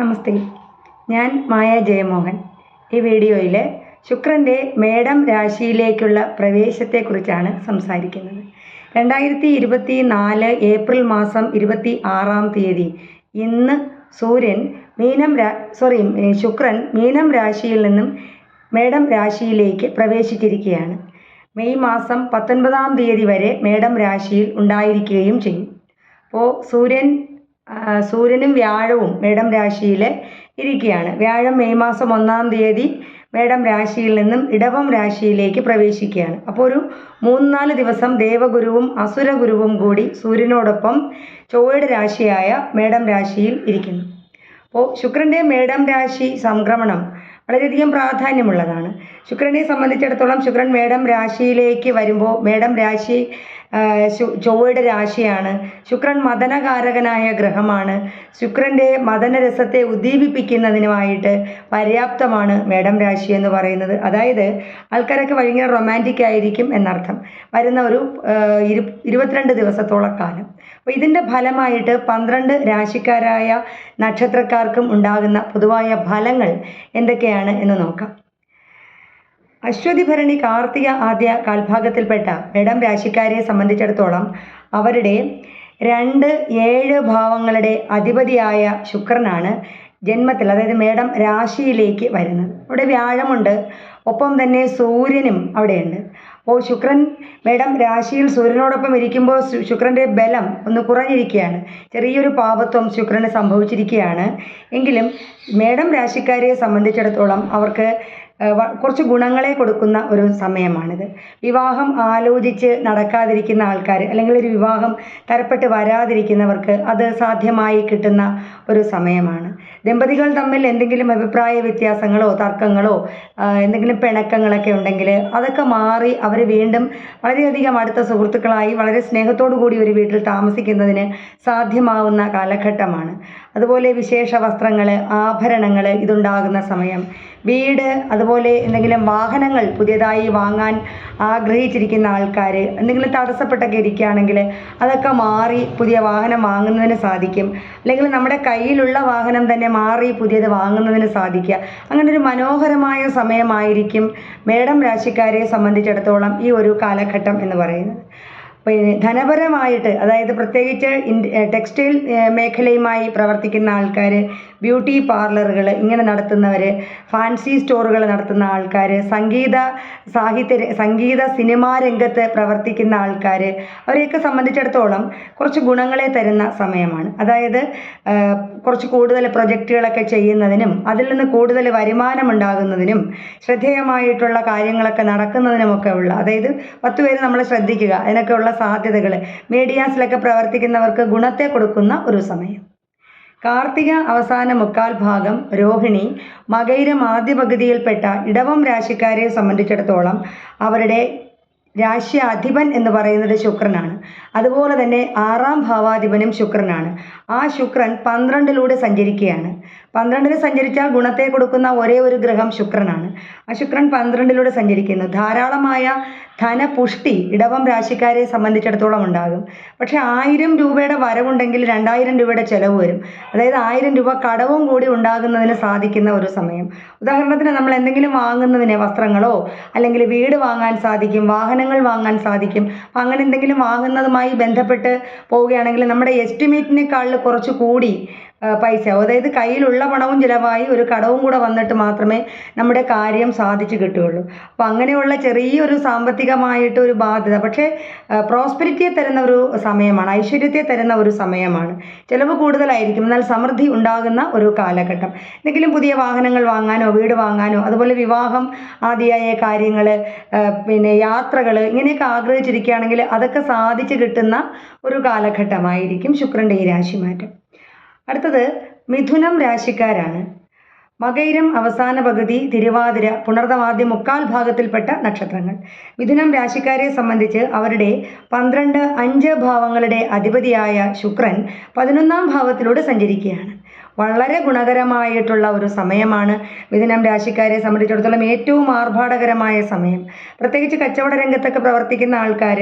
നമസ്തേ. ഞാൻ മായ ജയമോഹൻ. ഈ വീഡിയോയിൽ ശുക്രന്റെ മേടം രാശിയിലേക്കുള്ള പ്രവേശത്തെക്കുറിച്ചാണ് സംസാരിക്കുന്നത്. രണ്ടായിരത്തി ഇരുപത്തി നാല് ഏപ്രിൽ മാസം ഇരുപത്തി ആറാം തീയതി ഇന്ന് സൂര്യൻ മീനം രാ സോറി ശുക്രൻ മീനം രാശിയിൽ നിന്നും മേടം രാശിയിലേക്ക് പ്രവേശിച്ചിരിക്കുകയാണ്. മെയ് മാസം പത്തൊൻപതാം തീയതി വരെ മേടം രാശിയിൽ ഉണ്ടായിരിക്കുകയും ചെയ്യും. അപ്പോൾ സൂര്യൻ സൂര്യനും വ്യാഴവും മേടം രാശിയിൽ ഇരിക്കുകയാണ്. വ്യാഴം മെയ് മാസം ഒന്നാം തീയതി മേടം രാശിയിൽ നിന്നും ഇടവം രാശിയിലേക്ക് പ്രവേശിക്കുകയാണ്. അപ്പോൾ ഒരു മൂന്ന് നാല് ദിവസം ദേവഗുരുവും അസുരഗുരുവും കൂടി സൂര്യനോടൊപ്പം ചൊവ്വയുടെ രാശിയായ മേടം രാശിയിൽ ഇരിക്കുന്നു. അപ്പോൾ ശുക്രന്റെ മേടം രാശി സംക്രമണം വളരെയധികം പ്രാധാന്യമുള്ളതാണ്. ശുക്രനെ സംബന്ധിച്ചിടത്തോളം ശുക്രൻ മേടം രാശിയിലേക്ക് വരുമ്പോൾ മേടം രാശി ചൊവ്വയുടെ രാശിയാണ്. ശുക്രൻ മദനകാരകനായ ഗ്രഹമാണ്. ശുക്രന്റെ മദനരസത്തെ ഉദ്ദീപിപ്പിക്കുന്നതിനുമായിട്ട് പര്യാപ്തമാണ് മേടം രാശി എന്ന് പറയുന്നത്. അതായത് ആൾക്കാരൊക്കെ ഭയങ്കര റൊമാന്റിക് ആയിരിക്കും എന്നർത്ഥം. വരുന്ന ഒരു ഇരു ഇരുപത്തിരണ്ട് ദിവസത്തോളം കാലം. അപ്പോൾ ഇതിന്റെ ഫലമായിട്ട് പന്ത്രണ്ട് രാശിക്കാരായ നക്ഷത്രക്കാർക്കും ഉണ്ടാകുന്ന പൊതുവായ ഫലങ്ങൾ എന്തൊക്കെയാണ് എന്ന് നോക്കാം. അശ്വതി ഭരണി കാർത്തിക ആദ്യ കാൽഭാഗത്തിൽപ്പെട്ട മേടം രാശിക്കാരെ സംബന്ധിച്ചിടത്തോളം അവരുടെ രണ്ട് ഏഴ് ഭാവങ്ങളുടെ അധിപതിയായ ശുക്രനാണ് ജന്മത്തിൽ അതായത് മേടം രാശിയിലേക്ക് വരുന്നത്. അവിടെ വ്യാഴമുണ്ട് ഒപ്പം തന്നെ സൂര്യനും അവിടെയുണ്ട്. അപ്പോൾ ശുക്രൻ മേടം രാശിയിൽ സൂര്യനോടൊപ്പം ഇരിക്കുമ്പോൾ ശുക്രന്റെ ബലം ഒന്ന് കുറഞ്ഞിരിക്കുകയാണ്. ചെറിയൊരു പാപത്വം ശുക്രന് സംഭവിച്ചിരിക്കുകയാണ്. എങ്കിലും മേടം രാശിക്കാരെ സംബന്ധിച്ചിടത്തോളം അവർക്ക് കുറച്ച് ഗുണങ്ങളെ കൊടുക്കുന്ന ഒരു സമയമാണിത്. വിവാഹം ആലോചിച്ച് നടക്കാതിരിക്കുന്ന ആൾക്കാർ അല്ലെങ്കിൽ ഒരു വിവാഹം തരപ്പെട്ട് വരാതിരിക്കുന്നവർക്ക് അത് സാധ്യമായി കിട്ടുന്ന ഒരു സമയമാണ്. ദമ്പതികൾ തമ്മിൽ എന്തെങ്കിലും അഭിപ്രായ വ്യത്യാസങ്ങളോ തർക്കങ്ങളോ എന്തെങ്കിലും പിണക്കങ്ങളൊക്കെ ഉണ്ടെങ്കിൽ അതൊക്കെ മാറി അവർ വീണ്ടും വളരെയധികം അടുത്ത സുഹൃത്തുക്കളായി വളരെ സ്നേഹത്തോടു കൂടി ഒരു വീട്ടിൽ താമസിക്കുന്നതിന് സാധ്യമാവുന്ന കാലഘട്ടമാണ്. അതുപോലെ വിശേഷ വസ്ത്രങ്ങൾ ആഭരണങ്ങൾ ഇതുണ്ടാകുന്ന സമയം. വീട് അതുപോലെ എന്തെങ്കിലും വാഹനങ്ങൾ പുതിയതായി വാങ്ങാൻ ആഗ്രഹിച്ചിരിക്കുന്ന ആൾക്കാർ എന്തെങ്കിലും തടസ്സപ്പെട്ടൊക്കെ ഇരിക്കുകയാണെങ്കിൽ അതൊക്കെ മാറി പുതിയ വാഹനം വാങ്ങുന്നതിന് സാധിക്കും. അല്ലെങ്കിൽ നമ്മുടെ കയ്യിലുള്ള വാഹനം തന്നെ മാറി പുതിയത് വാങ്ങുന്നതിന് സാധിക്കുക. അങ്ങനെ ഒരു മനോഹരമായ സമയമായിരിക്കും മേടം രാശിക്കാരെ സംബന്ധിച്ചിടത്തോളം ഈ ഒരു കാലഘട്ടം എന്ന് പറയുന്നത്. പിന്നെ ധനപരമായിട്ട് അതായത് പ്രത്യേകിച്ച് ടെക്സ്റ്റൈൽ മേഖലയുമായി പ്രവർത്തിക്കുന്ന ആൾക്കാർ ബ്യൂട്ടി പാർലറുകൾ ഇങ്ങനെ നടത്തുന്നവർ ഫാൻസി സ്റ്റോറുകൾ നടത്തുന്ന ആൾക്കാർ സംഗീത സാഹിത്യ സംഗീത സിനിമാ രംഗത്ത് പ്രവർത്തിക്കുന്ന ആൾക്കാർ അവരെയൊക്കെ സംബന്ധിച്ചിടത്തോളം കുറച്ച് ഗുണങ്ങളെ തരുന്ന സമയമാണ്. അതായത് കുറച്ച് കൂടുതൽ പ്രൊജക്റ്റുകളൊക്കെ ചെയ്യുന്നതിനും അതിൽ നിന്ന് കൂടുതൽ വരുമാനം ഉണ്ടാകുന്നതിനും ശ്രദ്ധേയമായിട്ടുള്ള കാര്യങ്ങളൊക്കെ നടക്കുന്നതിനുമൊക്കെ ഉള്ള അതായത് പത്ത് പേര് നമ്മൾ ശ്രദ്ധിക്കുക അതിനൊക്കെ ഉള്ള സാധ്യതകൾ മീഡിയാസിലൊക്കെ പ്രവർത്തിക്കുന്നവർക്ക് ഗുണത്തെ കൊടുക്കുന്ന ഒരു സമയം. കാർത്തിക അവസാന മുക്കാൽ ഭാഗം രോഹിണി മകൈരം ആദ്യ പകുതിയിൽപ്പെട്ട ഇടവം രാശിക്കാരെ സംബന്ധിച്ചിടത്തോളം അവരുടെ രാശി അധിപൻ എന്ന് പറയുന്നത് ശുക്രനാണ്. അതുപോലെ തന്നെ ആറാം ഭാവാധിപനും ശുക്രനാണ്. ആ ശുക്രൻ പന്ത്രണ്ടിലൂടെ സഞ്ചരിക്കുകയാണ്. പന്ത്രണ്ടിൽ സഞ്ചരിച്ചാൽ ഗുണത്തെ കൊടുക്കുന്ന ഒരേ ഒരു ഗ്രഹം ശുക്രനാണ്. ആ ശുക്രൻ പന്ത്രണ്ടിലൂടെ സഞ്ചരിക്കുന്നു. ധാരാളമായ ധനപുഷ്ടി ഇടവം രാശിക്കാരെ സംബന്ധിച്ചിടത്തോളം ഉണ്ടാകും. പക്ഷേ ആയിരം രൂപയുടെ വരവുണ്ടെങ്കിൽ രണ്ടായിരം രൂപയുടെ ചിലവ് വരും. അതായത് ആയിരം രൂപ കടവും കൂടി ഉണ്ടാകുന്നതിന് സാധിക്കുന്ന ഒരു സമയം. ഉദാഹരണത്തിന് നമ്മൾ എന്തെങ്കിലും വാങ്ങുന്നതിന് വസ്ത്രങ്ങളോ അല്ലെങ്കിൽ വീട് വാങ്ങാൻ സാധിക്കും വാഹനങ്ങൾ വാങ്ങാൻ സാധിക്കും. അങ്ങനെ എന്തെങ്കിലും വാങ്ങുന്നതുമായി ബന്ധപ്പെട്ട് പോവുകയാണെങ്കിൽ നമ്മുടെ എസ്റ്റിമേറ്റിനേക്കാളിൽ കുറച്ച് കൂടി. ആ, പൈസ. ആവും. അതായത് കയ്യിലുള്ള പണവും ചിലവായി ഒരു കടവും കൂടെ വന്നിട്ട് മാത്രമേ നമ്മുടെ കാര്യം സാധിച്ചു കിട്ടുകയുള്ളൂ. അപ്പം അങ്ങനെയുള്ള ചെറിയൊരു സാമ്പത്തികമായിട്ട് ഒരു ബാധ്യത. പക്ഷേ പ്രോസ്പെരിറ്റിയെ തരുന്ന ഒരു സമയമാണ് ഐശ്വര്യത്തെ തരുന്ന ഒരു സമയമാണ്. ചിലവ് കൂടുതലായിരിക്കും എന്നാൽ സമൃദ്ധി ഉണ്ടാകുന്ന ഒരു കാലഘട്ടം. എന്തെങ്കിലും പുതിയ വാഹനങ്ങൾ വാങ്ങാനോ വീട് വാങ്ങാനോ അതുപോലെ വിവാഹം ആദിയായ കാര്യങ്ങൾ പിന്നെ യാത്രകൾ ഇങ്ങനെയൊക്കെ ആഗ്രഹിച്ചിരിക്കുകയാണെങ്കിൽ അതൊക്കെ സാധിച്ചു കിട്ടുന്ന ഒരു കാലഘട്ടമായിരിക്കും ശുക്രന്റെ ഈ രാശിമാറ്റം. അടുത്തത് മിഥുനം രാശിക്കാരാണ്. മകൈരം അവസാന പകുതി തിരുവാതിര പുണർതമാദ്യ മുക്കാൽ ഭാഗത്തിൽപ്പെട്ട നക്ഷത്രങ്ങൾ. മിഥുനം രാശിക്കാരെ സംബന്ധിച്ച് അവരുടെ പന്ത്രണ്ട് അഞ്ച് ഭാവങ്ങളുടെ അധിപതിയായ ശുക്രൻ പതിനൊന്നാം ഭാവത്തിലൂടെ സഞ്ചരിക്കുകയാണ്. വളരെ ഗുണകരമായിട്ടുള്ള ഒരു സമയമാണ് മിഥുനം രാശിക്കാരെ സംബന്ധിച്ചിടത്തോളം ഏറ്റവും ആർഭാടകരമായ സമയം. പ്രത്യേകിച്ച് കച്ചവട രംഗത്തൊക്കെ പ്രവർത്തിക്കുന്ന ആൾക്കാർ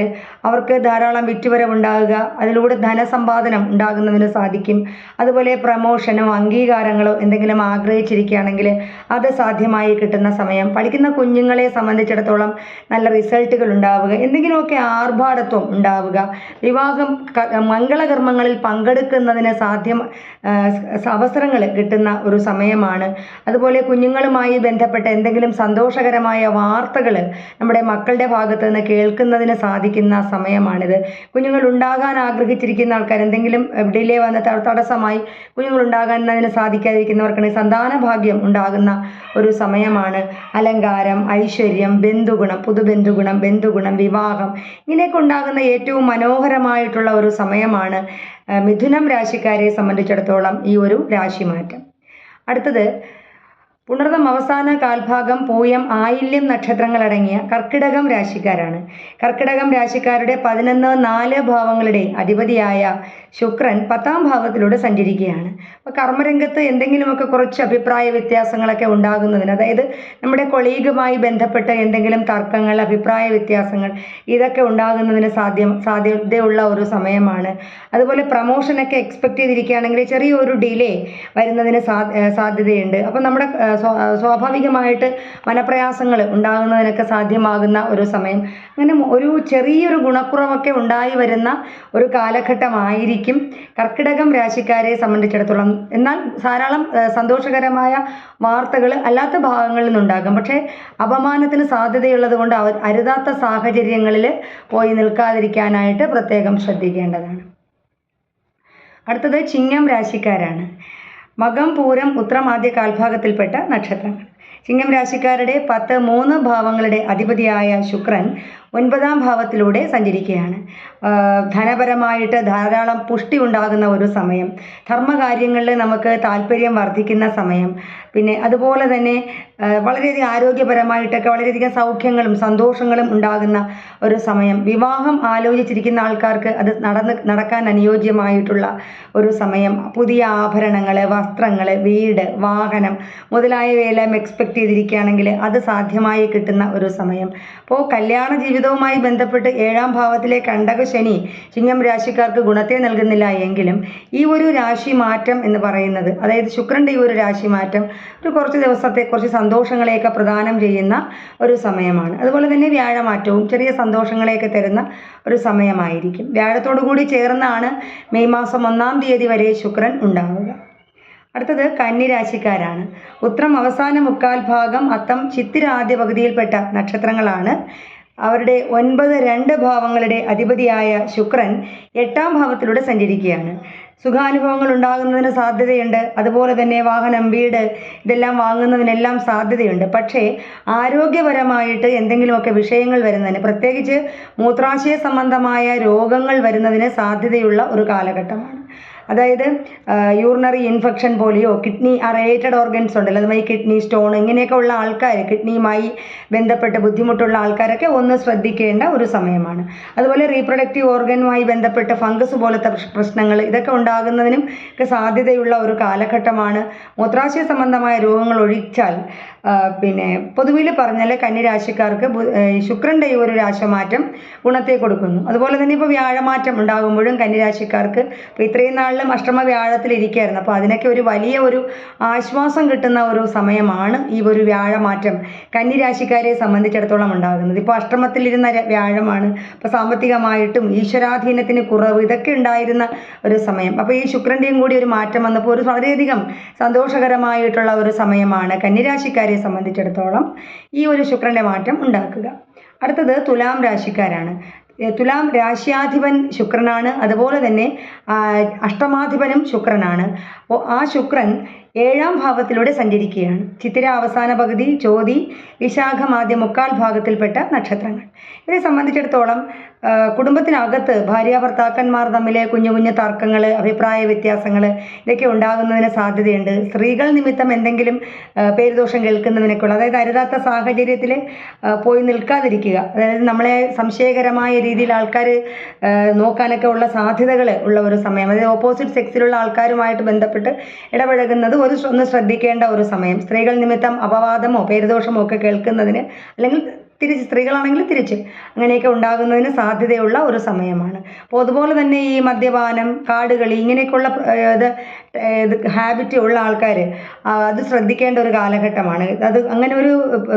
അവർക്ക് ധാരാളം വിറ്റുവരവുണ്ടാകുക അതിലൂടെ ധനസമ്പാദനം ഉണ്ടാകുന്നതിന് സാധിക്കും. അതുപോലെ പ്രമോഷനോ അംഗീകാരങ്ങളോ എന്തെങ്കിലും ആഗ്രഹിച്ചിരിക്കുകയാണെങ്കിൽ അത് സാധ്യമായി കിട്ടുന്ന സമയം. പഠിക്കുന്ന കുഞ്ഞുങ്ങളെ സംബന്ധിച്ചിടത്തോളം നല്ല റിസൾട്ടുകൾ ഉണ്ടാവുക എന്തെങ്കിലുമൊക്കെ ആർഭാടത്വം ഉണ്ടാവുക. വിവാഹം മംഗളകർമ്മങ്ങളിൽ പങ്കെടുക്കുന്നതിന് സാധ്യം അവസരങ്ങൾ കിട്ടുന്ന ഒരു സമയമാണ്. അതുപോലെ കുഞ്ഞുങ്ങളുമായി ബന്ധപ്പെട്ട എന്തെങ്കിലും സന്തോഷകരമായ വാർത്തകൾ നമ്മുടെ മക്കളുടെ ഭാഗത്ത് നിന്ന് കേൾക്കുന്നതിന് സാധിക്കുന്ന സമയമാണിത്. കുഞ്ഞുങ്ങൾ ഉണ്ടാകാൻ ആഗ്രഹിച്ചിരിക്കുന്ന ആൾക്കാർ എന്തെങ്കിലും ഡിലേ വന്ന തടസ്സമായി കുഞ്ഞുങ്ങൾ ഉണ്ടാകുന്നതിന് സാധിക്കാതിരിക്കുന്നവർക്കാണെങ്കിൽ സന്താന ഭാഗ്യം ഉണ്ടാകുന്ന ഒരു സമയമാണ്. അലങ്കാരം ഐശ്വര്യം ബന്ധുഗുണം പുതുബന്ധുഗുണം ബന്ധുഗുണം വിവാഹം ഇങ്ങനെയൊക്കെ ഉണ്ടാകുന്ന ഏറ്റവും മനോഹരമായിട്ടുള്ള ഒരു സമയമാണ്. മിഥുനം രാശിക്കാരെ സംബന്ധിച്ചിടത്തോളം ഈ ഒരു രാശിമാറ്റം. അടുത്തത് പുണർദം അവസാന കാൽഭാഗം പൂയം ആയില്യം നക്ഷത്രങ്ങളടങ്ങിയ കർക്കിടകം രാശിക്കാരാണ്. കർക്കിടകം രാശിക്കാരുടെ പതിനൊന്ന് നാല് ഭാവങ്ങളുടെ അധിപതിയായ ശുക്രൻ പത്താം ഭാവത്തിലൂടെ സഞ്ചരിക്കുകയാണ്. അപ്പോൾ കർമ്മരംഗത്ത് എന്തെങ്കിലുമൊക്കെ കുറച്ച് അഭിപ്രായ വ്യത്യാസങ്ങളൊക്കെ ഉണ്ടാകുന്നതിന് അതായത് നമ്മുടെ കൊളീഗുമായി ബന്ധപ്പെട്ട എന്തെങ്കിലും തർക്കങ്ങൾ അഭിപ്രായ വ്യത്യാസങ്ങൾ ഇതൊക്കെ ഉണ്ടാകുന്നതിന് സാധ്യം സാധ്യതയുള്ള ഒരു സമയമാണ്. അതുപോലെ പ്രമോഷനൊക്കെ എക്സ്പെക്ട് ചെയ്തിരിക്കുകയാണെങ്കിൽ ചെറിയൊരു ഡിലേ വരുന്നതിന് സാധ്യതയുണ്ട്. അപ്പോൾ നമ്മുടെ സ്വാഭാവികമായിട്ട് മനപ്രയാസങ്ങൾ ഉണ്ടാകുന്നതിനൊക്കെ സാധ്യമാകുന്ന ഒരു സമയം. അങ്ങനെ ഒരു ചെറിയൊരു ഗുണക്കുറവൊക്കെ ഉണ്ടായി വരുന്ന ഒരു കാലഘട്ടമായിരിക്കും കർക്കിടകം രാശിക്കാരെ സംബന്ധിച്ചിടത്തോളം. എന്നാൽ ധാരാളം സന്തോഷകരമായ വാർത്തകൾ അല്ലാത്ത ഭാഗങ്ങളിൽ നിന്നുണ്ടാകും. പക്ഷേ അപമാനത്തിന് സാധ്യതയുള്ളത് കൊണ്ട് അവർ അരുതാത്ത സാഹചര്യങ്ങളിൽ പോയി നിൽക്കാതിരിക്കാനായിട്ട് പ്രത്യേകം ശ്രദ്ധിക്കേണ്ടതാണ്. അടുത്തത് ചിങ്ങം രാശിക്കാരാണ്. മകം പൂരം ഉത്രം ആദ്യ കാൽഭാഗത്തിൽപ്പെട്ട നക്ഷത്രങ്ങൾ. ചിങ്ങം രാശിക്കാരുടെ പത്ത് മൂന്ന് ഭാവങ്ങളുടെ അധിപതിയായ ശുക്രൻ ഒൻപതാം ഭാവത്തിലൂടെ സഞ്ചരിക്കുകയാണ്. ധനപരമായിട്ട് ധാരാളം പുഷ്ടി ഉണ്ടാകുന്ന ഒരു സമയം. ധർമ്മകാര്യങ്ങളിൽ നമുക്ക് താല്പര്യം വർദ്ധിക്കുന്ന സമയം. പിന്നെ അതുപോലെ തന്നെ വളരെയധികം ആരോഗ്യപരമായിട്ടൊക്കെ വളരെയധികം സൗഖ്യങ്ങളും സന്തോഷങ്ങളും ഉണ്ടാകുന്ന ഒരു സമയം. വിവാഹം ആലോചിച്ചിരിക്കുന്ന ആൾക്കാർക്ക് അത് നടന്ന് നടക്കാൻ അനുയോജ്യമായിട്ടുള്ള ഒരു സമയം. പുതിയ ആഭരണങ്ങൾ വസ്ത്രങ്ങൾ വീട് വാഹനം മുതലായവയെല്ലാം എക്സ്പെക്ട് ചെയ്തിരിക്കുകയാണെങ്കിൽ അത് സാധ്യമായി കിട്ടുന്ന ഒരു സമയം. അപ്പോൾ കല്യാണ ജീവിതവുമായി ബന്ധപ്പെട്ട് ഏഴാം ഭാവത്തിലെ കണ്ടക ശനി ചിങ്ങം രാശിക്കാർക്ക് ഗുണത്തെ നൽകുന്നില്ല എങ്കിലും ഈ ഒരു രാശി മാറ്റം എന്ന് പറയുന്നത് അതായത് ശുക്രന്റെ ഈ ഒരു രാശി മാറ്റം ഒരു കുറച്ച് ദിവസത്തെ കുറച്ച് സന്തോഷങ്ങളെയൊക്കെ പ്രദാനം ചെയ്യുന്ന ഒരു സമയമാണ്. അതുപോലെ തന്നെ വ്യാഴമാറ്റവും ചെറിയ സന്തോഷങ്ങളെയൊക്കെ തരുന്ന ഒരു സമയമായിരിക്കും. വ്യാഴത്തോടു കൂടി ചേർന്നാണ് മെയ് മാസം ഒന്നാം തീയതി വരെ ശുക്രൻ ഉണ്ടാവുക. അടുത്തത് കന്നിരാശിക്കാരാണ് ഉത്രം അവസാന മുക്കാൽ ഭാഗം അത്തം ചിത്തിര ആദ്യ പകുതിയിൽപ്പെട്ട നക്ഷത്രങ്ങളാണ് അവരുടെ ഒൻപത് രണ്ട് ഭാവങ്ങളുടെ അധിപതിയായ ശുക്രൻ എട്ടാം ഭാവത്തിലൂടെ സഞ്ചരിക്കുകയാണ്. സുഖാനുഭവങ്ങൾ ഉണ്ടാകുന്നതിന് സാധ്യതയുണ്ട്. അതുപോലെ തന്നെ വാഹനം വീട് ഇതെല്ലാം വാങ്ങുന്നതിനെല്ലാം സാധ്യതയുണ്ട്. പക്ഷേ ആരോഗ്യപരമായിട്ട് എന്തെങ്കിലുമൊക്കെ വിഷയങ്ങൾ വരുന്നതിന് പ്രത്യേകിച്ച് മൂത്രാശയ സംബന്ധമായ രോഗങ്ങൾ വരുന്നതിന് സാധ്യതയുള്ള ഒരു കാലഘട്ടമാണ്. അതായത് യൂറിനറി ഇൻഫെക്ഷൻ പോലെയോ കിഡ്നി റിലേറ്റഡ് ഓർഗൻസ് ഉണ്ടല്ലോ അതുമായി കിഡ്നി സ്റ്റോൺ ഇങ്ങനെയൊക്കെ ഉള്ള ആൾക്കാർ കിഡ്നിയുമായി ബന്ധപ്പെട്ട് ബുദ്ധിമുട്ടുള്ള ആൾക്കാരൊക്കെ ഒന്ന് ശ്രദ്ധിക്കേണ്ട ഒരു സമയമാണ്. അതുപോലെ റീപ്രൊഡക്റ്റീവ് ഓർഗനുമായി ബന്ധപ്പെട്ട് ഫംഗസ് പോലത്തെ പ്രശ്നങ്ങൾ ഇതൊക്കെ ഉണ്ടാകുന്നതിനും ഒക്കെ സാധ്യതയുള്ള ഒരു കാലഘട്ടമാണ്. മൂത്രാശയ സംബന്ധമായ രോഗങ്ങൾ ഒഴിച്ചാൽ പിന്നെ പൊതുവിൽ പറഞ്ഞാൽ കന്നിരാശിക്കാർക്ക് ശുക്രന്റെ ഈ ഒരു രാശമാറ്റം ഗുണത്തെ കൊടുക്കുന്നു. അതുപോലെ തന്നെ ഇപ്പോൾ വ്യാഴമാറ്റം ഉണ്ടാകുമ്പോഴും കന്നിരാശിക്കാർക്ക് ഇപ്പോൾ ഇത്രയും നാളിലും അഷ്ടമ വ്യാഴത്തിലിരിക്കുകയായിരുന്നു അപ്പോൾ അതിനൊക്കെ ഒരു വലിയ ഒരു ആശ്വാസം കിട്ടുന്ന ഒരു സമയമാണ് ഈ ഒരു വ്യാഴമാറ്റം കന്നിരാശിക്കാരെ സംബന്ധിച്ചിടത്തോളം ഉണ്ടാകുന്നത്. ഇപ്പോൾ അഷ്ടമത്തിലിരുന്ന വ്യാഴമാണ്. അപ്പോൾ സാമ്പത്തികമായിട്ടും ഈശ്വരാധീനത്തിന് കുറവ് ഇതൊക്കെ ഉണ്ടായിരുന്ന ഒരു സമയം. അപ്പോൾ ഈ ശുക്രന്റെയും കൂടി ഒരു മാറ്റം വന്നപ്പോൾ ഒരു വളരെയധികം സന്തോഷകരമായിട്ടുള്ള ഒരു സമയമാണ് കന്നിരാശിക്കാരെ സംബന്ധിച്ചിടത്തോളം ഈ ഒരു ശുക്രന്റെ മാറ്റം ഉണ്ടാക്കുക. അടുത്തത് തുലാം രാശിക്കാരാണ്. തുലാം രാശ്യാധിപൻ ശുക്രനാണ്. അതുപോലെ തന്നെ അഷ്ടമാധിപനും ശുക്രനാണ്. ആ ശുക്രൻ ഏഴാം ഭാവത്തിലൂടെ സഞ്ചരിക്കുകയാണ്. ചിത്തിര അവസാന പകുതി ചോതി വിശാഖം ആദ്യ മുക്കാൽ ഭാഗത്തിൽപ്പെട്ട നക്ഷത്രങ്ങൾ. ഇതിനെ സംബന്ധിച്ചിടത്തോളം കുടുംബത്തിനകത്ത് ഭാര്യ ഭർത്താക്കന്മാർ തമ്മിലെ കുഞ്ഞു കുഞ്ഞു തർക്കങ്ങൾ അഭിപ്രായ വ്യത്യാസങ്ങൾ ഇതൊക്കെ ഉണ്ടാകുന്നതിന് സാധ്യതയുണ്ട്. സ്ത്രീകൾ നിമിത്തം എന്തെങ്കിലും പേരുദോഷം കേൾക്കുന്നതിനൊക്കെയുള്ള അതായത് അരുതാത്ത സാഹചര്യത്തിൽ പോയി നിൽക്കാതിരിക്കുക. അതായത് നമ്മളെ സംശയകരമായ രീതിയിൽ ആൾക്കാർ നോക്കാനൊക്കെ ഉള്ള സാധ്യതകൾ ഉള്ള ഒരു സമയം. അതായത് ഓപ്പോസിറ്റ് സെക്സിലുള്ള ആൾക്കാരുമായിട്ട് ബന്ധപ്പെട്ട് ഇടപഴകുന്നത് ഒരു ഒന്ന് ശ്രദ്ധിക്കേണ്ട ഒരു സമയം. സ്ത്രീകൾ നിമിത്തം അപവാദമോ പേരുദോഷമോ ഒക്കെ കേൾക്കുന്നതിന് അല്ലെങ്കിൽ തിരിച്ച് സ്ത്രീകളാണെങ്കിൽ തിരിച്ച് അങ്ങനെയൊക്കെ ഉണ്ടാകുന്നതിന് സാധ്യതയുള്ള ഒരു സമയമാണ്. അപ്പോൾ അതുപോലെ തന്നെ ഈ മദ്യപാനം കാടുകളി ഇങ്ങനെയൊക്കെയുള്ള ഇത് ഇത് ഹാബിറ്റ് ഉള്ള ആൾക്കാർ അത് ശ്രദ്ധിക്കേണ്ട ഒരു കാലഘട്ടമാണ്. അത് അങ്ങനെ ഒരു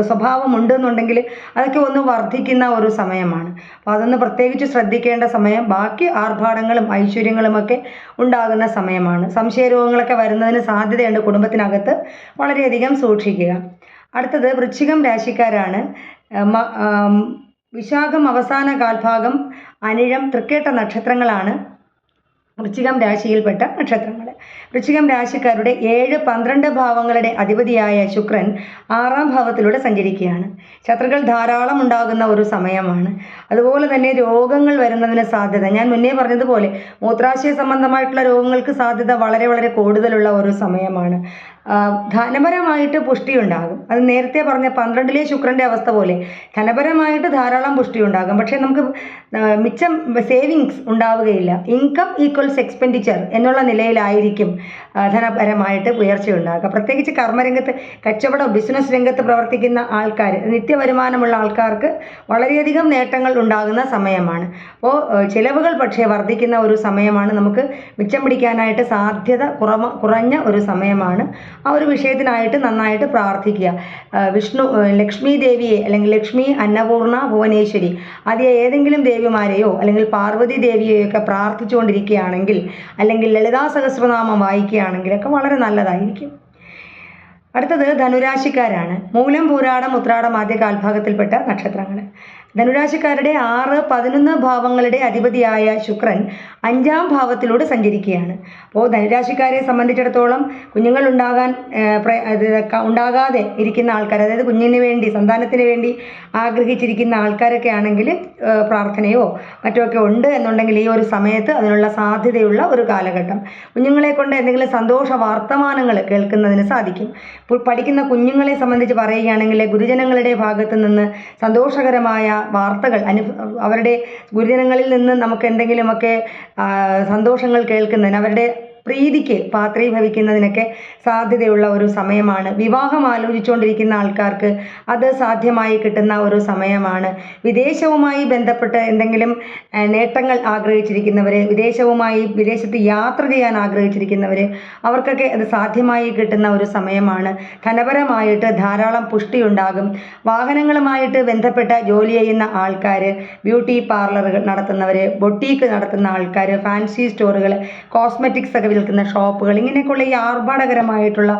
സ്വഭാവം ഉണ്ടെന്നുണ്ടെങ്കിൽ അതൊക്കെ ഒന്ന് വർദ്ധിക്കുന്ന ഒരു സമയമാണ്. അപ്പോൾ അതൊന്ന് പ്രത്യേകിച്ച് ശ്രദ്ധിക്കേണ്ട സമയം ബാക്കി ആർഭാടങ്ങളും ഐശ്വര്യങ്ങളും ഒക്കെ ഉണ്ടാകുന്ന സമയമാണ്. സംശയരോഗങ്ങളൊക്കെ വരുന്നതിന് സാധ്യതയുണ്ട് കുടുംബത്തിനകത്ത്. വളരെയധികം സൂക്ഷിക്കുക. അടുത്തത് വൃശ്ചികം രാശിക്കാരാണ്. വിശാഖം അവസാന കാൽഭാഗം അനിഴം തൃക്കേട്ട നക്ഷത്രങ്ങളാണ് വൃശ്ചികം രാശിയിൽപ്പെട്ട നക്ഷത്രങ്ങൾ വൃശ്ചികം രാശിക്കാരുടെ ഏഴ് പന്ത്രണ്ട് ഭാവങ്ങളുടെ അധിപതിയായ ശുക്രൻ ആറാം ഭാവത്തിലൂടെ സഞ്ചരിക്കുകയാണ്. ശത്രുക്കൾ ധാരാളം ഉണ്ടാകുന്ന ഒരു സമയമാണ്. അതുപോലെ തന്നെ രോഗങ്ങൾ വരുന്നതിന് സാധ്യത. ഞാൻ മുന്നേ പറഞ്ഞതുപോലെ മൂത്രാശയ സംബന്ധമായിട്ടുള്ള രോഗങ്ങൾക്ക് സാധ്യത വളരെ വളരെ കൂടുതലുള്ള ഒരു സമയമാണ്. ധനപരമായിട്ട് പുഷ്ടി ഉണ്ടാകും അത് നേരത്തെ പറഞ്ഞ പന്ത്രണ്ടിലെ ശുക്രന്റെ അവസ്ഥ പോലെ ധനപരമായിട്ട് ധാരാളം പുഷ്ടി ഉണ്ടാകും പക്ഷേ നമുക്ക് മിച്ചം സേവിങ്സ് ഉണ്ടാവുകയില്ല. ഇൻകം ഈക്വൽസ് എക്സ്പെൻഡിച്ചർ എന്നുള്ള നിലയിലായിരിക്കും ആ, ധനപരമായിട്ട് ഉയർച്ച ഉണ്ടാകുക പ്രത്യേകിച്ച് കർമ്മരംഗത്ത് കച്ചവടം ബിസിനസ് രംഗത്ത് പ്രവർത്തിക്കുന്ന ആൾക്കാർ നിത്യവരുമാനമുള്ള ആൾക്കാർക്ക് വളരെയധികം നേട്ടങ്ങൾ ഉണ്ടാകുന്ന സമയമാണ്. അപ്പോൾ ചിലവുകൾ പക്ഷേ വർദ്ധിക്കുന്ന ഒരു സമയമാണ്. നമുക്ക് മിച്ചം പിടിക്കാനായിട്ട് സാധ്യത കുറമ കുറഞ്ഞ ഒരു സമയമാണ്. ആ ഒരു വിഷയത്തിനായിട്ട് നന്നായിട്ട് പ്രാർത്ഥിക്കുക. വിഷ്ണു ലക്ഷ്മി ദേവിയെ അല്ലെങ്കിൽ ലക്ഷ്മി അന്നപൂർണ ഭുവനേശ്വരി ആദ്യ ഏതെങ്കിലും ദേവിമാരെയോ അല്ലെങ്കിൽ പാർവതി ദേവിയെയോ ഒക്കെ പ്രാർത്ഥിച്ചുകൊണ്ടിരിക്കുകയാണെങ്കിൽ അല്ലെങ്കിൽ ലളിതാ സഹസ്രനാമം വായിക്കുകയാണെങ്കിൽ ഒക്കെ വളരെ നല്ലതായിരിക്കും. അടുത്തത് ധനുരാശിക്കാരാണ്. മൂലം പൂരാടം ഉത്രാടം ആദ്യ കാൽഭാഗത്തിൽപ്പെട്ട നക്ഷത്രങ്ങൾ ധനുരാശിക്കാരുടെ ആറ് പതിനൊന്ന് ഭാവങ്ങളുടെ അധിപതിയായ ശുക്രൻ അഞ്ചാം ഭാവത്തിലൂടെ സഞ്ചരിക്കുകയാണ്. അപ്പോൾ ധനുരാശിക്കാരെ സംബന്ധിച്ചിടത്തോളം കുഞ്ഞുങ്ങൾ ഉണ്ടാകാൻ ഉണ്ടാകാതെ ഇരിക്കുന്ന ആൾക്കാർ അതായത് കുഞ്ഞിന് വേണ്ടി സന്താനത്തിന് വേണ്ടി ആഗ്രഹിച്ചിരിക്കുന്ന ആൾക്കാരൊക്കെ ആണെങ്കിൽ പ്രാർത്ഥനയോ മറ്റോ ഒക്കെ ഉണ്ട് എന്നുണ്ടെങ്കിൽ ഈ ഒരു സമയത്ത് അതിനുള്ള സാധ്യതയുള്ള ഒരു കാലഘട്ടം. കുഞ്ഞുങ്ങളെ കൊണ്ട് എന്തെങ്കിലും സന്തോഷ വർത്തമാനങ്ങൾ കേൾക്കുന്നതിന് സാധിക്കും. ഇപ്പോൾ പഠിക്കുന്ന കുഞ്ഞുങ്ങളെ സംബന്ധിച്ച് പറയുകയാണെങ്കിൽ ഗുരുജനങ്ങളുടെ ഭാഗത്തു നിന്ന് സന്തോഷകരമായ വാർത്തകൾ അനു അവരുടെ ഗുരുജനങ്ങളിൽ നിന്ന് നമുക്ക് എന്തെങ്കിലുമൊക്കെ സന്തോഷങ്ങൾ കേൾക്കുന്നതിന് അവരുടെ പ്രീതിക്ക് പാത്രീഭവിക്കുന്നതിനൊക്കെ സാധ്യതയുള്ള ഒരു സമയമാണ്. വിവാഹം ആലോചിച്ചുകൊണ്ടിരിക്കുന്ന ആൾക്കാർക്ക് അത് സാധ്യമായി കിട്ടുന്ന ഒരു സമയമാണ്. വിദേശവുമായി ബന്ധപ്പെട്ട് എന്തെങ്കിലും നേട്ടങ്ങൾ ആഗ്രഹിച്ചിരിക്കുന്നവർ വിദേശവുമായി വിദേശത്ത് യാത്ര ചെയ്യാൻ ആഗ്രഹിച്ചിരിക്കുന്നവർ അവർക്കൊക്കെ അത് സാധ്യമായി കിട്ടുന്ന ഒരു സമയമാണ്. ധനപരമായിട്ട് ധാരാളം പുഷ്ടിയുണ്ടാകും. വാഹനങ്ങളുമായിട്ട് ബന്ധപ്പെട്ട ജോലി ചെയ്യുന്ന ആൾക്കാർ ബ്യൂട്ടി പാർലറുകൾ നടത്തുന്നവർ ബൊട്ടീക്ക് നടത്തുന്ന ആൾക്കാർ ഫാൻസി സ്റ്റോറുകൾ കോസ്മെറ്റിക്സ് ഒക്കെ വിൽക്കുന്ന ഷോപ്പുകൾ ഇങ്ങനെയൊക്കെയുള്ള ഈ ആർഭാടകരമായിട്ടുള്ള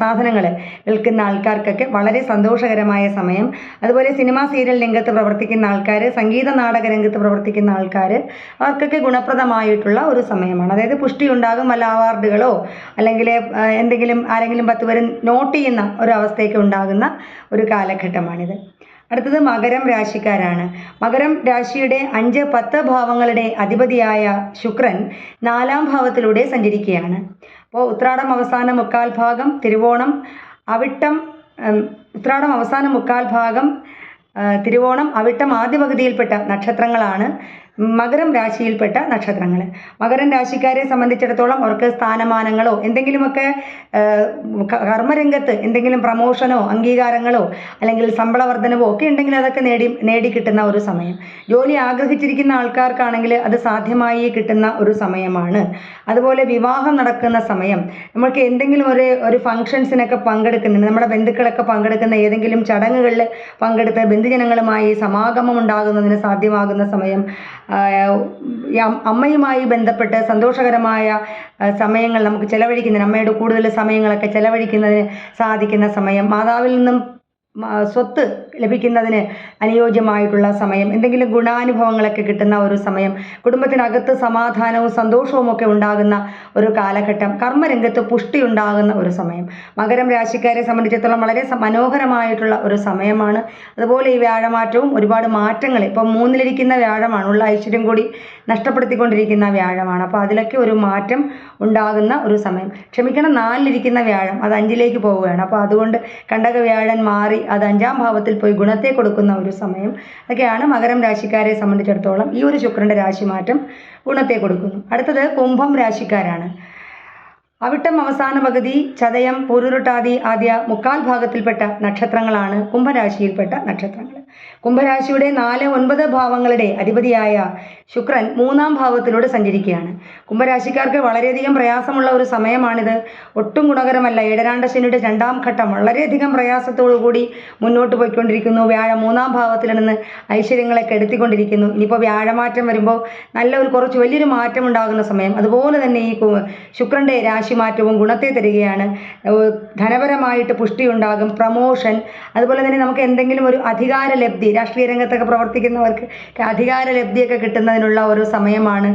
സാധനങ്ങൾ വിൽക്കുന്ന ആൾക്കാർക്കൊക്കെ വളരെ സന്തോഷകരമായ സമയം. അതുപോലെ സിനിമാ സീരിയൽ രംഗത്ത് പ്രവർത്തിക്കുന്ന ആൾക്കാർ സംഗീത നാടക രംഗത്ത് പ്രവർത്തിക്കുന്ന ആൾക്കാർ അവർക്കൊക്കെ ഗുണപ്രദമായിട്ടുള്ള ഒരു സമയമാണ്. അതായത് പുഷ്ടി ഉണ്ടാകും വല്ല അവാർഡുകളോ അല്ലെങ്കിൽ എന്തെങ്കിലും ആരെങ്കിലും പത്ത് പേര് നോട്ട് ചെയ്യുന്ന ഒരു അവസ്ഥയൊക്കെ ഉണ്ടാകുന്ന ഒരു കാലഘട്ടമാണിത്. അടുത്തത് മകരം രാശിക്കാരാണ്. മകരം രാശിയുടെ അഞ്ച് പത്ത് ഭാവങ്ങളുടെ അധിപതിയായ ശുക്രൻ നാലാം ഭാവത്തിലൂടെ സഞ്ചരിക്കുകയാണ്. അപ്പോൾ ഉത്രാടം അവസാന മുക്കാൽ ഭാഗം തിരുവോണം അവിട്ടം ഉത്രാടം അവസാന മുക്കാൽ ഭാഗം തിരുവോണം അവിട്ടം ആദ്യ പകുതിയിൽപ്പെട്ട നക്ഷത്രങ്ങളാണ്. മകരം രാശിയിൽപ്പെട്ട നക്ഷത്രങ്ങൾ മകരം രാശിക്കാരെ സംബന്ധിച്ചിടത്തോളം അവർക്ക് സ്ഥാനമാനങ്ങളോ എന്തെങ്കിലുമൊക്കെ കർമ്മരംഗത്ത് എന്തെങ്കിലും പ്രമോഷനോ അംഗീകാരങ്ങളോ അല്ലെങ്കിൽ ശമ്പള വർധനവോ ഒക്കെ ഉണ്ടെങ്കിൽ അതൊക്കെ നേടി നേടിക്കിട്ടുന്ന ഒരു സമയം. ജോലി ആഗ്രഹിച്ചിരിക്കുന്ന ആൾക്കാർക്കാണെങ്കിൽ അത് സാധ്യമായി കിട്ടുന്ന ഒരു സമയമാണ്. അതുപോലെ വിവാഹം നടക്കുന്ന സമയം. നമ്മൾക്ക് എന്തെങ്കിലും ഒരു ഒരു ഫങ്ഷൻസിനൊക്കെ പങ്കെടുക്കുന്നുണ്ട്. നമ്മുടെ ബന്ധുക്കളൊക്കെ പങ്കെടുക്കുന്ന ഏതെങ്കിലും ചടങ്ങുകളിൽ പങ്കെടുത്ത് ബന്ധുജനങ്ങളുമായി സമാഗമം ഉണ്ടാകുന്നതിന് സാധ്യമാകുന്ന സമയം. അമ്മയുമായി ബന്ധപ്പെട്ട് സന്തോഷകരമായ സമയങ്ങൾ നമുക്ക് ചെലവഴിക്കുന്നതിന് അമ്മയുടെ കൂടുതൽ സമയങ്ങളൊക്കെ ചെലവഴിക്കുന്നതിന് സാധിക്കുന്ന സമയം. മാതാവിൽ നിന്നും സ്വത്ത് ലഭിക്കുന്നതിന് അനുയോജ്യമായിട്ടുള്ള സമയം. എന്തെങ്കിലും ഗുണാനുഭവങ്ങളൊക്കെ കിട്ടുന്ന ഒരു സമയം. കുടുംബത്തിനകത്ത് സമാധാനവും സന്തോഷവും ഒക്കെ ഉണ്ടാകുന്ന ഒരു കാലഘട്ടം. കർമ്മരംഗത്ത് പുഷ്ടി ഉണ്ടാകുന്ന ഒരു സമയം. മകരം രാശിക്കാരെ സംബന്ധിച്ചിടത്തോളം വളരെ മനോഹരമായിട്ടുള്ള ഒരു സമയമാണ്. അതുപോലെ ഈ വ്യാഴമാറ്റവും ഒരുപാട് മാറ്റങ്ങൾ ഇപ്പം മൂന്നിലിരിക്കുന്ന വ്യാഴമാണ്. ഉള്ള ഐശ്വര്യം കൂടി നഷ്ടപ്പെടുത്തിക്കൊണ്ടിരിക്കുന്ന വ്യാഴമാണ്. അപ്പോൾ അതിലൊക്കെ ഒരു മാറ്റം ഉണ്ടാകുന്ന ഒരു സമയം. ക്ഷമിക്കണം നാലിലിരിക്കുന്ന വ്യാഴം. അത് അഞ്ചിലേക്ക് പോവുകയാണ്. അപ്പോൾ അതുകൊണ്ട് കണ്ടക വ്യാഴൻ മാറി അത് അഞ്ചാം ഭാവത്തിൽ പോയി ഗുണത്തെ കൊടുക്കുന്ന ഒരു സമയം ഒക്കെയാണ് മകരം രാശിക്കാരെ സംബന്ധിച്ചിടത്തോളം ഈ ഒരു ശുക്രന്റെ രാശിമാറ്റം ഗുണത്തെ കൊടുക്കുന്നു. അടുത്തത് കുംഭം രാശിക്കാരാണ്. അവിട്ടം അവസാന പകുതി ചതയം പൂരുരുട്ടാതി ആദ്യ മുക്കാൽ ഭാഗത്തിൽപ്പെട്ട നക്ഷത്രങ്ങളാണ് കുംഭരാശിയിൽപ്പെട്ട നക്ഷത്രങ്ങൾ. കുംഭരാശിയുടെ നാല് ഒൻപത് ഭാവങ്ങളുടെ അധിപതിയായ ശുക്രൻ മൂന്നാം ഭാവത്തിലൂടെ സഞ്ചരിക്കുകയാണ്. കുംഭരാശിക്കാർക്ക് വളരെയധികം പ്രയാസമുള്ള ഒരു സമയമാണിത്. ഒട്ടും ഗുണകരമല്ല. ഏഴരാണ്ട ശനിയുടെ രണ്ടാം ഘട്ടം വളരെയധികം പ്രയാസത്തോടു കൂടി മുന്നോട്ട് പോയിക്കൊണ്ടിരിക്കുന്നു. വ്യാഴം മൂന്നാം ഭാവത്തിൽ നിന്ന് ഐശ്വര്യങ്ങളെ കെടുത്തിക്കൊണ്ടിരിക്കുന്നു ഇനിയിപ്പോൾ വ്യാഴമാറ്റം വരുമ്പോൾ നല്ല ഒരു കുറച്ച് വലിയൊരു മാറ്റം ഉണ്ടാകുന്ന സമയം. അതുപോലെ തന്നെ ഈ ശുക്രന്റെ രാശി മാറ്റവും ഗുണത്തെ തരികയാണ്. ധനപരമായിട്ട് പുഷ്ടിയുണ്ടാകും പ്രമോഷൻ. അതുപോലെ തന്നെ നമുക്ക് എന്തെങ്കിലും ഒരു അധികാര ലബ്ധി രാഷ്ട്രീയ രംഗത്തൊക്കെ പ്രവർത്തിക്കുന്നവർക്ക് അധികാര ലബ്ധിയൊക്കെ കിട്ടുന്നതിനുള്ള ഒരു സമയമാണ്.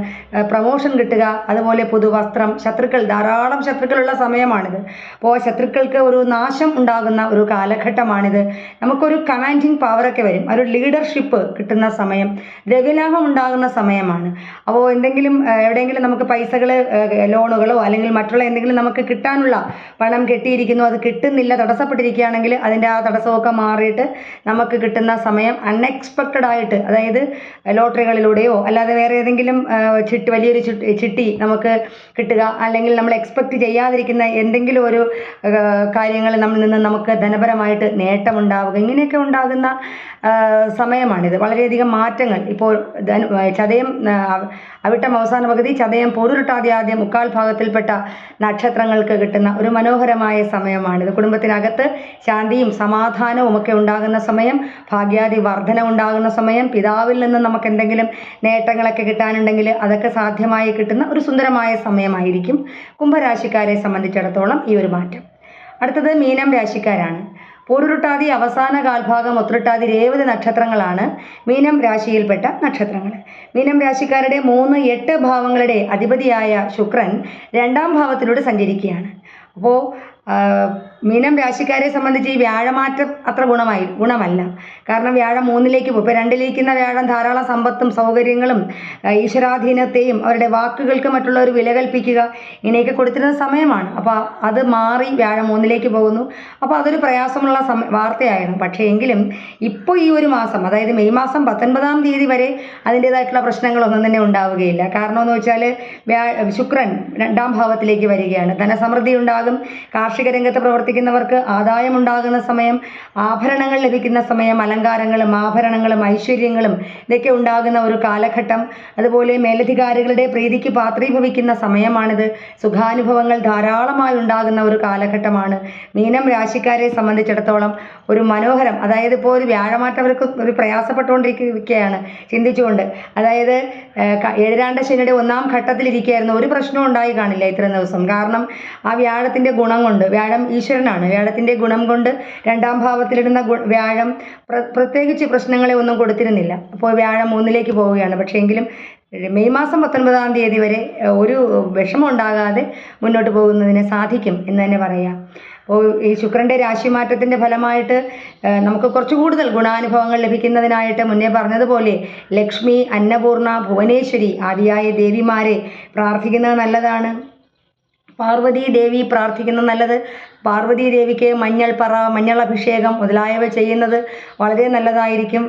പ്രമോഷൻ കിട്ടുക അതുപോലെ പുതുവസ്ത്രം ശത്രുക്കൾ ധാരാളം ശത്രുക്കളുള്ള സമയമാണിത്. അപ്പോൾ ശത്രുക്കൾക്ക് ഒരു നാശം ഉണ്ടാകുന്ന ഒരു കാലഘട്ടമാണിത്. നമുക്കൊരു കമാൻഡിങ് പവറൊക്കെ വരും ഒരു ലീഡർഷിപ്പ് കിട്ടുന്ന സമയം ദ്രവ്യലാഭം ഉണ്ടാകുന്ന സമയമാണ്. അപ്പോൾ എന്തെങ്കിലും എവിടെയെങ്കിലും നമുക്ക് പൈസകൾ ലോണുകളോ അല്ലെങ്കിൽ മറ്റുള്ള എന്തെങ്കിലും നമുക്ക് കിട്ടാനുള്ള പണം കെട്ടിയിരിക്കുന്നു അത് കിട്ടുന്നില്ല തടസ്സപ്പെട്ടിരിക്കുകയാണെങ്കിൽ അതിന്റെ ആ തടസ്സമൊക്കെ മാറിയിട്ട് നമുക്ക് കിട്ടുന്ന സമയം അൺഎക്സ്പെക്റ്റഡ് ആയിട്ട് അതായത് ലോട്ടറികളിലൂടെയോ അല്ലാതെ വേറെ ഏതെങ്കിലും ചിട്ടി വലിയൊരു ചിട്ടി നമുക്ക് കിട്ടുക അല്ലെങ്കിൽ നമ്മൾ എക്സ്പെക്റ്റ് ചെയ്യാതിരിക്കുന്ന എന്തെങ്കിലും ഒരു കാര്യങ്ങൾ നമ്മളിൽ നിന്ന് നമുക്ക് ധനപരമായിട്ട് നേട്ടമുണ്ടാവുക. ഇങ്ങനെയൊക്കെ ഉണ്ടാകുന്ന സമയമാണിത്. വളരെയധികം മാറ്റങ്ങൾ. ഇപ്പോൾ ചതയം അവിട്ടം അവസാന പകുതി ചതയം പൊരുരുട്ടാതി ആദ്യം മുക്കാൽ ഭാഗത്തിൽപ്പെട്ട നക്ഷത്രങ്ങൾക്ക് കിട്ടുന്ന ഒരു മനോഹരമായ സമയമാണിത്. കുടുംബത്തിനകത്ത് ശാന്തിയും സമാധാനവും ഒക്കെ ഉണ്ടാകുന്ന സമയം ഭാഗ്യാദി വർധന ഉണ്ടാകുന്ന സമയം പിതാവിൽ നിന്ന് നമുക്ക് എന്തെങ്കിലും നേട്ടങ്ങളൊക്കെ കിട്ടാനുണ്ടെങ്കിൽ അതൊക്കെ സാധ്യമായി കിട്ടുന്ന ഒരു സുന്ദരമായ സമയമായിരിക്കും കുംഭരാശിക്കാരെ സംബന്ധിച്ചിടത്തോളം ഈ ഒരു മാറ്റം. അടുത്തത് മീനം രാശിക്കാരാണ്. പൂരുരുട്ടാതി അവസാന കാൽഭാഗം ഉത്രട്ടാതി രേവതി നക്ഷത്രങ്ങളാണ് മീനം രാശിയിൽപ്പെട്ട നക്ഷത്രങ്ങൾ. മീനം രാശിക്കാരുടെ മൂന്ന് എട്ട് ഭാവങ്ങളുടെ അധിപതിയായ ശുക്രൻ രണ്ടാം ഭാവത്തിലൂടെ സഞ്ചരിക്കുകയാണ്. അപ്പോൾ മീനം രാശിക്കാരെ സംബന്ധിച്ച് ഈ വ്യാഴമാറ്റം അത്ര ഗുണമായി ഗുണമല്ല. കാരണം വ്യാഴം മൂന്നിലേക്ക് പോകും ഇപ്പോൾ രണ്ടിലേക്കുന്ന വ്യാഴം ധാരാളം സമ്പത്തും സൗകര്യങ്ങളും ഈശ്വരാധീനത്തെയും അവരുടെ വാക്കുകൾക്ക് മറ്റുള്ളവർ വില കൽപ്പിക്കുക ഇങ്ങനെയൊക്കെ കൊടുത്തിരുന്ന സമയമാണ്. അപ്പോൾ അത് മാറി വ്യാഴം മൂന്നിലേക്ക് പോകുന്നു. അപ്പോൾ അതൊരു പ്രയാസമുള്ള സമ വാർത്തയായിരുന്നു. പക്ഷേ എങ്കിലും ഇപ്പോൾ ഈ ഒരു മാസം അതായത് മെയ് മാസം പത്തൊൻപതാം തീയതി വരെ അതിന്റേതായിട്ടുള്ള പ്രശ്നങ്ങളൊന്നും തന്നെ ഉണ്ടാവുകയില്ല. കാരണം എന്ന് വെച്ചാൽ വ്യാ ശുക്രൻ രണ്ടാം ഭാവത്തിലേക്ക് വരികയാണ്. ധനസമൃദ്ധി ഉണ്ടാകും. കാർഷിക രംഗത്ത് പ്രവർത്തിക്കുന്നവർക്ക് ആദായം ഉണ്ടാകുന്ന സമയം ആഭരണങ്ങൾ ലഭിക്കുന്ന സമയം അലങ്കാരങ്ങളും ആഭരണങ്ങളും ഐശ്വര്യങ്ങളും ഇതൊക്കെ ഉണ്ടാകുന്ന ഒരു കാലഘട്ടം. അതുപോലെ മേലധികാരികളുടെ പ്രീതിക്ക് പാത്രീഭവിക്കുന്ന സമയമാണിത്. സുഖാനുഭവങ്ങൾ ധാരാളമായി ഉണ്ടാകുന്ന ഒരു കാലഘട്ടമാണ്. മീനം രാശിക്കാരെ സംബന്ധിച്ചിടത്തോളം ഒരു മനോഹരം അതായത് ഇപ്പോൾ ഒരു വ്യാഴമാറ്റം അവർക്ക് ഒരു പ്രയാസപ്പെട്ടുകൊണ്ടിരിക്കുകയാണ് ചിന്തിച്ചുകൊണ്ട്. അതായത് ഏഴരാണ്ട ശനിയുടെ ഒന്നാം ഘട്ടത്തിലിരിക്കുകയായിരുന്നു ഒരു പ്രശ്നവും ഉണ്ടായി കാണില്ല ഇത്രയും ദിവസം. കാരണം ആ വ്യാഴത്തിന്റെ ഗുണം കൊണ്ട് വ്യാഴം ഈശ്വരനാണ് വ്യാഴത്തിന്റെ ഗുണം കൊണ്ട് രണ്ടാം ഭാവത്തിലിടുന്ന വ്യാഴം പ്ര- പ്രത്യേകിച്ച് പ്രശ്നങ്ങളെ ഒന്നും കൊടുത്തിരുന്നില്ല. അപ്പോൾ വ്യാഴം മൂന്നിലേക്ക് പോവുകയാണ്. പക്ഷേ എങ്കിലും മെയ് മാസം പത്തൊൻപതാം തീയതി വരെ ഒരു വിഷമം ഉണ്ടാകാതെ മുന്നോട്ട് പോകുന്നതിന് സാധിക്കും എന്ന് തന്നെ പറയാം. അപ്പോൾ ഈ ശുക്രന്റെ രാശിമാറ്റത്തിന്റെ ഫലമായിട്ട് നമുക്ക് കുറച്ച് കൂടുതൽ ഗുണാനുഭവങ്ങൾ ലഭിക്കുന്നതിനായിട്ട് മുന്നേ പറഞ്ഞതുപോലെ ലക്ഷ്മി അന്നപൂർണ ഭുവനേശ്വരി ആദിയായ ദേവിമാരെ പ്രാർത്ഥിക്കുന്നത് നല്ലതാണ്. പാർവതി ദേവി പ്രാർത്ഥിക്കുന്നത് നല്ലത്. പാർവതി ദേവിക്ക് മഞ്ഞൾ പറ മഞ്ഞൾ അഭിഷേകം മുതലായവ ചെയ്യുന്നത് വളരെ നല്ലതായിരിക്കും.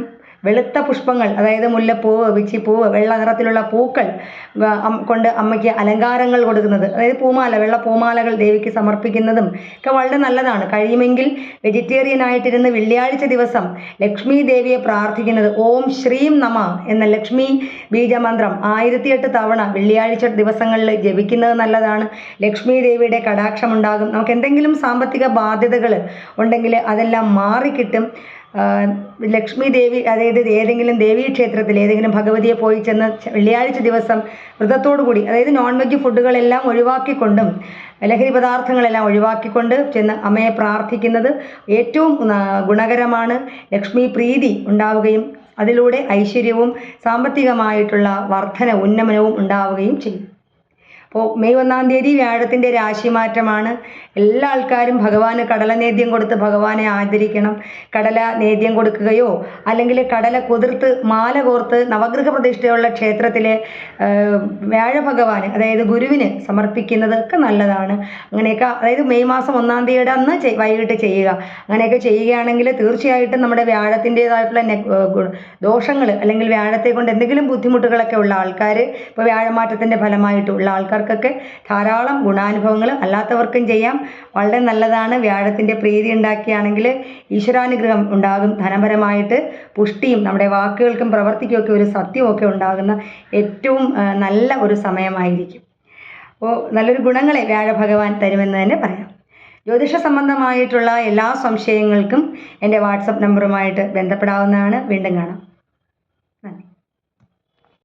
വെളുത്ത പുഷ്പങ്ങൾ അതായത് മുല്ലപ്പൂവ് വിച്ചിപ്പൂവ് വെള്ള നിറത്തിലുള്ള പൂക്കൾ കൊണ്ട് അമ്മയ്ക്ക് അലങ്കാരങ്ങൾ കൊടുക്കുന്നത്. അതായത് പൂമാല വെള്ള പൂമാലകൾ ദേവിക്ക് സമർപ്പിക്കുന്നതും ഒക്കെ വളരെ നല്ലതാണ്. കഴിയുമെങ്കിൽ വെജിറ്റേറിയൻ ആയിട്ടിരുന്ന് വെള്ളിയാഴ്ച ദിവസം ലക്ഷ്മി ദേവിയെ പ്രാർത്ഥിക്കുന്നത് ഓം ശ്രീം നമ എന്ന ലക്ഷ്മി ബീജമന്ത്രം ആയിരത്തിയെട്ട് തവണ വെള്ളിയാഴ്ച ദിവസങ്ങളിൽ ജപിക്കുന്നത് നല്ലതാണ്. ലക്ഷ്മി ദേവിയുടെ കടാക്ഷം ഉണ്ടാകും. നമുക്ക് എന്തെങ്കിലും സാമ്പത്തിക ബാധ്യതകൾ ഉണ്ടെങ്കിൽ അതെല്ലാം മാറിക്കിട്ടും. ലക്ഷ്മി ദേവി അതായത് ഏതെങ്കിലും ദേവീ ക്ഷേത്രത്തിൽ ഏതെങ്കിലും ഭഗവതിയെ പോയി ചെന്ന് വെള്ളിയാഴ്ച ദിവസം വ്രതത്തോടു കൂടി അതായത് നോൺ വെജ് ഫുഡുകളെല്ലാം ഒഴിവാക്കിക്കൊണ്ടും ലഹരി പദാർത്ഥങ്ങളെല്ലാം ഒഴിവാക്കിക്കൊണ്ട് ചെന്ന് അമ്മയെ പ്രാർത്ഥിക്കുന്നത് ഏറ്റവും ഗുണകരമാണ്. ലക്ഷ്മി പ്രീതി ഉണ്ടാവുകയും അതിലൂടെ ഐശ്വര്യവും സാമ്പത്തികമായിട്ടുള്ള വർധന ഉന്നമനവും ഉണ്ടാവുകയും ചെയ്യും. അപ്പോൾ മെയ് ഒന്നാം തീയതി വ്യാഴത്തിന്റെ രാശിമാറ്റമാണ്. എല്ലാ ആൾക്കാരും ഭഗവാന് കടല നേദ്യം കൊടുത്ത് ഭഗവാനെ ആദരിക്കണം. കടല നേദ്യം കൊടുക്കുകയോ അല്ലെങ്കിൽ കടല കുതിർത്ത് മാല കോർത്ത് നവഗ്രഹ പ്രതിഷ്ഠയുള്ള ക്ഷേത്രത്തിലെ ആ, വ്യാഴ ഭഗവാന് അതായത് ഗുരുവിന് സമർപ്പിക്കുന്നത് ഒക്കെ നല്ലതാണ്. അങ്ങനെയൊക്കെ അതായത് മെയ് മാസം ഒന്നാം തീയതി അന്ന് വൈകിട്ട് ചെയ്യുക. അങ്ങനെയൊക്കെ ചെയ്യുകയാണെങ്കിൽ തീർച്ചയായിട്ടും നമ്മുടെ വ്യാഴത്തിന്റെതായിട്ടുള്ള ദോഷങ്ങൾ അല്ലെങ്കിൽ വ്യാഴത്തെ കൊണ്ട് എന്തെങ്കിലും ബുദ്ധിമുട്ടുകളൊക്കെ ഉള്ള ആൾക്കാർ ഇപ്പോൾ വ്യാഴമാറ്റത്തിന്റെ ഫലമായിട്ടുള്ള ആൾക്കാർക്കൊക്കെ ധാരാളം ഗുണാനുഭവങ്ങൾ അല്ലാത്തവർക്കും ചെയ്യാം. വളരെ നല്ലതാണ്. വ്യാഴത്തിന്റെ പ്രീതി ഉണ്ടാക്കിയാണെങ്കിൽ ഈശ്വരാനുഗ്രഹം ഉണ്ടാകും. ധനപരമായിട്ട് പുഷ്ടിയും നമ്മുടെ വാക്കുകൾക്കും പ്രവർത്തിക്കുമൊക്കെ ഒരു സത്യമൊക്കെ ഉണ്ടാകുന്ന ഏറ്റവും നല്ല ഒരു സമയമായിരിക്കും. അപ്പോൾ നല്ലൊരു ഗുണങ്ങളെ വ്യാഴ ഭഗവാൻ തരുമെന്ന് തന്നെ പറയാം. ജ്യോതിഷ സംബന്ധമായിട്ടുള്ള എല്ലാ സംശയങ്ങൾക്കും എന്റെ വാട്സപ്പ് നമ്പറുമായിട്ട് ബന്ധപ്പെടാവുന്നതാണ്. വീണ്ടും കാണാം.